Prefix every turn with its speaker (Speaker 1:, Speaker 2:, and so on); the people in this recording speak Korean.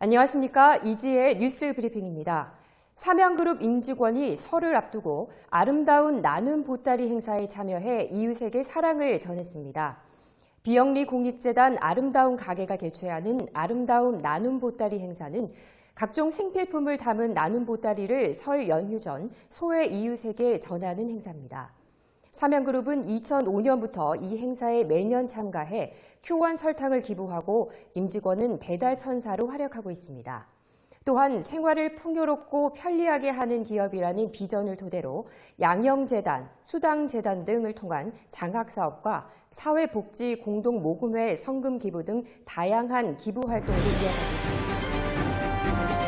Speaker 1: 안녕하십니까. 이지의 뉴스 브리핑입니다. 삼양그룹 임직원이 설을 앞두고 아름다운 나눔 보따리 행사에 참여해 이웃에게 사랑을 전했습니다. 비영리 공익재단 아름다운 가게가 개최하는 아름다운 나눔 보따리 행사는 각종 생필품을 담은 나눔 보따리를 설 연휴 전 소외 이웃에게 전하는 행사입니다. 삼양그룹은 2005년부터 이 행사에 매년 참가해 큐원 설탕을 기부하고 임직원은 배달 천사로 활약하고 있습니다. 또한 생활을 풍요롭고 편리하게 하는 기업이라는 비전을 토대로 양영재단, 수당재단 등을 통한 장학사업과 사회복지 공동 모금회 성금 기부 등 다양한 기부 활동을 이어가고 있습니다.